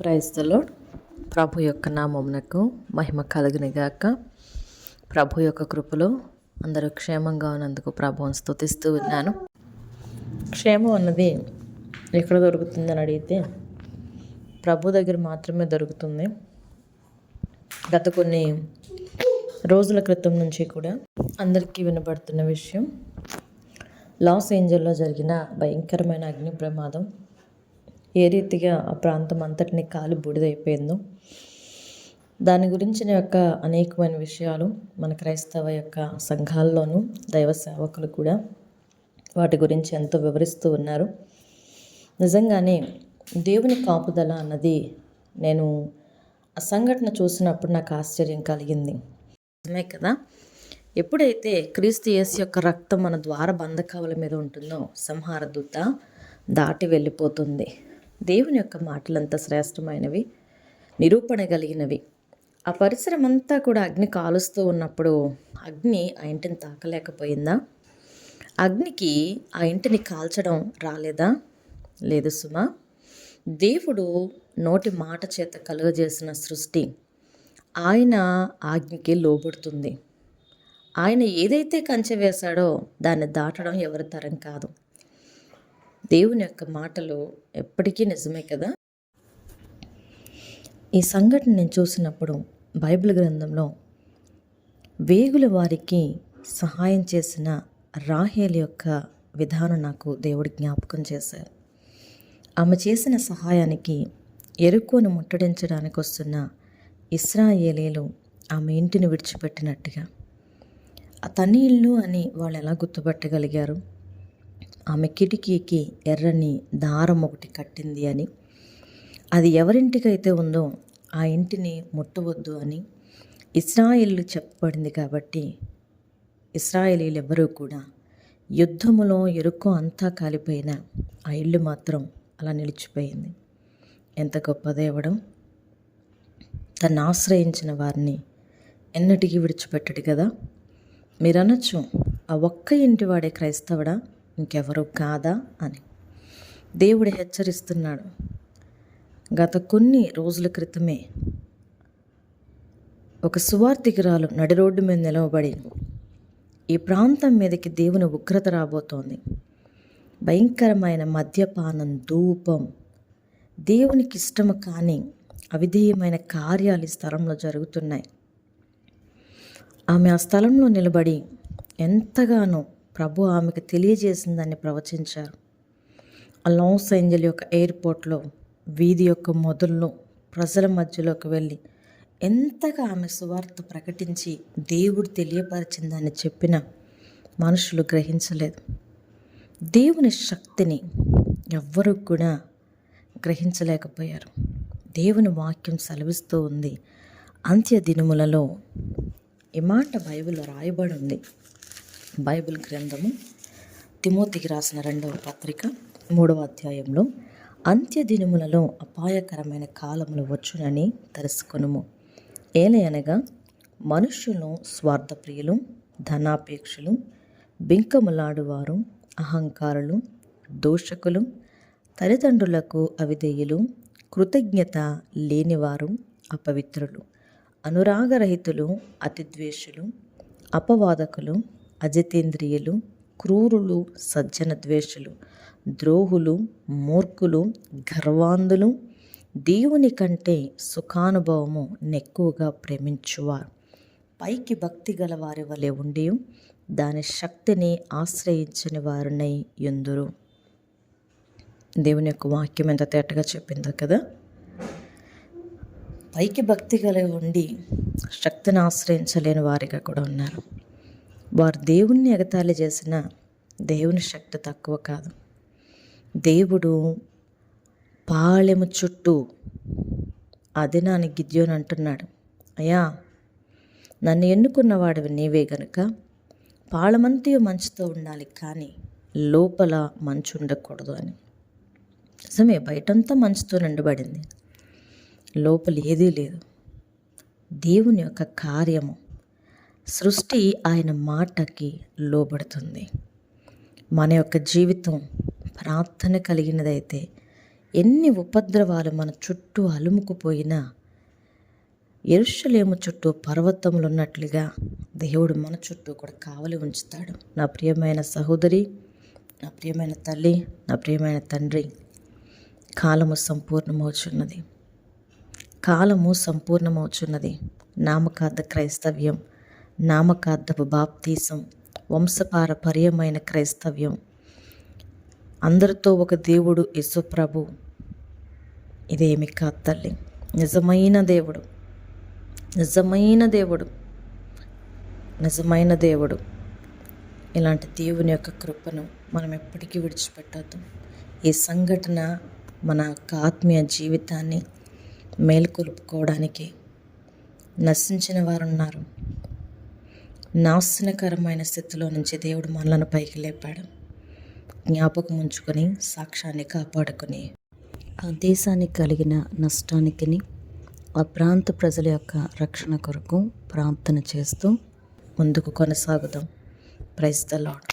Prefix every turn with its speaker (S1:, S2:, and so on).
S1: క్రైస్తలో ప్రభు యొక్క నామమునకు మహిమ కలుగునిగాక ప్రభు యొక్క కృపలో అందరూ క్షేమంగా ఉన్నందుకు ప్రభువును స్థుతిస్తూ ఉన్నాను. క్షేమం అన్నది ఎక్కడ దొరుకుతుందని అడిగితే ప్రభు దగ్గర మాత్రమే దొరుకుతుంది. గత కొన్ని రోజుల క్రితం నుంచి కూడా అందరికీ వినబడుతున్న విషయం లాస్ ఏంజల్లో జరిగిన భయంకరమైన అగ్ని ప్రమాదం. ఏ రీతిగా ఆ ప్రాంతం అంతటిని కాలి బూడిదైపోయిందో. దాని గురించిన యొక్క అనేకమైన విషయాలు మన క్రైస్తవ యొక్క సంఘాల్లోనూ దైవ సేవకులు కూడా వాటి గురించి ఎంతో వివరిస్తూ ఉన్నారు. నిజంగానే దేవుని కాపుదల అన్నది నేను ఆ సంఘటన చూసినప్పుడు నాకు ఆశ్చర్యం కలిగింది. నిజమే కదా? ఎప్పుడైతే క్రీస్తు యేసు యొక్క రక్తం మన ద్వార బంధకాల మీద ఉంటుందో సంహార దూత దాటి వెళ్ళిపోతుంది. దేవుని యొక్క మాటలంతా శ్రేష్టమైనవి నిరూపణ కలిగినవి. ఆ పరిసరం అంతా కూడా అగ్ని కాలుస్తూ ఉన్నప్పుడు అగ్ని ఆ ఇంటిని తాకలేకపోయిందా? అగ్నికి ఆ ఇంటిని కాల్చడం రాలేదా? లేదు సుమా దేవుడు నోటి మాట చేత కలుగజేసిన సృష్టి ఆయన ఆజ్ఞకి లోబడుతుంది. ఆయన ఏదైతే కంచె వేశాడో దాన్ని దాటడం ఎవరి తరం కాదు. దేవుని యొక్క మాటలు ఎప్పటికీ నిజమే కదా? ఈ సంఘటన నేను చూసినప్పుడు బైబిల్ గ్రంథంలో వేగుల వారికి సహాయం చేసిన రాహేల్ యొక్క విధానం నాకు దేవుడు జ్ఞాపకం చేశారు. ఆమె చేసిన సహాయానికి ఎరుకోను ముట్టడించడానికి వస్తున్న ఇస్రాయేలీలు ఆమె ఇంటిని విడిచిపెట్టినట్టుగా తన ఇల్లు అని వాళ్ళు ఎలా గుర్తుపట్టగలిగారు? ఆమె కిటికీకి ఎర్రని దారం ఒకటి కట్టింది అని. అది ఎవరింటికైతే ఉందో ఆ ఇంటిని ముట్టవద్దు అని ఇస్రాయిల్ చెప్పబడింది కాబట్టి ఇస్రాయేలీలు ఎవరూ కూడా యుద్ధములో ఎరుకు అంతా కాలిపోయిన ఆ ఇల్లు మాత్రం అలా నిలిచిపోయింది. ఎంత గొప్ప దేవడం. తను ఆశ్రయించిన వారిని ఎన్నటికీ విడిచిపెట్టడు కదా. మీరు అనొచ్చు ఆ ఒక్క ఇంటి వాడే క్రైస్తవుడా? ఇంకెవరు కాదా అని. దేవుడు హెచ్చరిస్తున్నాడు. గత కొన్ని రోజుల క్రితమే ఒక సువార్థికురాలు నడి రోడ్డు మీద నిలవబడి ఈ ప్రాంతం మీదకి దేవుని ఉగ్రత రాబోతోంది. భయంకరమైన మద్యపానం ధూపం దేవునికి ఇష్టము కానీ అవిధేయమైన కార్యాలు ఈ స్థలంలో జరుగుతున్నాయి. ఆమె ఆ స్థలంలో నిలబడి ఎంతగానో ప్రభు ఆమెకు తెలియజేసిందని ప్రవచించారు. ఆ లాస్ ఏంజల్ యొక్క ఎయిర్పోర్ట్లో వీధి యొక్క మొదల్లో ప్రజల మధ్యలోకి వెళ్ళి ఎంతగా ఆమె సువార్త ప్రకటించి దేవుడు తెలియపరిచిందని చెప్పిన మనుషులు గ్రహించలేదు. దేవుని శక్తిని ఎవ్వరూ కూడా గ్రహించలేకపోయారు. దేవుని వాక్యం సెలవిస్తూ ఉంది. అంత్య దినములలో ఈ మాట బైబిల్లో రాయబడి ఉంది. బైబిల్ గ్రంథము తిమోతికి రాసిన రెండవ పత్రిక మూడవ అధ్యాయంలో అంత్య దినములలో అపాయకరమైన కాలములు వచ్చునని తెలుసుకొనుము. ఏలయనగా మనుష్యులు స్వార్థప్రియులు ధనాపేక్షలు బింకములాడువారు అహంకారులు దూషకులు తల్లిదండ్రులకు అవిధేయులు కృతజ్ఞత లేనివారు అపవిత్రులు అనురాగరహితులు అతిద్వేషులు అపవాదకులు అజితేంద్రియులు క్రూరులు సజ్జన ద్వేషులు ద్రోహులు మూర్ఖులు గర్వాంధులు దేవుని కంటే సుఖానుభవము నెక్కువగా ప్రేమించువారు. పైకి భక్తి గల వారి వలె ఉండి దాని శక్తిని ఆశ్రయించని వారినై ఎందురు దేవుని యొక్క వాక్యం ఎంత తేటగా చెప్పిందో కదా? పైకి భక్తి కలిగి ఉండి శక్తిని ఆశ్రయించలేని వారిగా కూడా ఉన్నారు. వారు దేవుణ్ణి ఎగతాళి చేసిన దేవుని శక్తి తక్కువ కాదు. దేవుడు పాలెము చుట్టూ అది నాని గిద్యోని అంటున్నాడు. అయ్యా నన్ను ఎన్నుకున్నవాడివి నీవే గనుక. పాళమంతయు మంచుతో ఉండాలి కానీ లోపల మంచు ఉండకూడదు అని. నిజమే బయటంతా మంచుతో నిండబడింది. లోపల ఏదీ లేదు. దేవుని యొక్క కార్యము సృష్టి ఆయన మాటకి లోబడుతుంది. మన యొక్క జీవితం ప్రార్థన కలిగినదైతే ఎన్ని ఉపద్రవాలు మన చుట్టూ అలుముకుపోయినా ఎరుషలేము చుట్టూ పర్వతములు ఉన్నట్లుగా దేవుడు మన చుట్టూ కూడా కావలి ఉంచుతాడు. నా ప్రియమైన సహోదరి నా ప్రియమైన తల్లి నా ప్రియమైన తండ్రి కాలము సంపూర్ణమవుచున్నది. కాలము సంపూర్ణమవుచున్నది. నామకార్థ క్రైస్తవ్యం నామకార్థపు బాప్తీసం వంశపారపర్యమైన క్రైస్తవ్యం. అందరితో ఒక దేవుడు యేసుప్రభు ఇదేమి కాత్తల్లి తల్లి. నిజమైన దేవుడు. నిజమైన దేవుడు. నిజమైన దేవుడు. ఇలాంటి దేవుని యొక్క కృపను మనం ఎప్పటికీ విడిచిపెట్టద్దు. ఈ సంఘటన మన యొక్క ఆత్మీయ జీవితాన్ని మేల్కొల్పుకోవడానికి నశించిన వారు ఉన్నారు నాశనకరమైన స్థితిలో నుంచి దేవుడు మనలను పైకి లేపాడు. జ్ఞాపకం ఉంచుకొని సాక్ష్యాన్ని కాపాడుకుని ఆ దేశానికి కలిగిన నష్టానికి ఆ ప్రాంత ప్రజల యొక్క రక్షణ కొరకు ప్రార్థన చేస్తూ ముందుకు కొనసాగుదాం. Praise the lord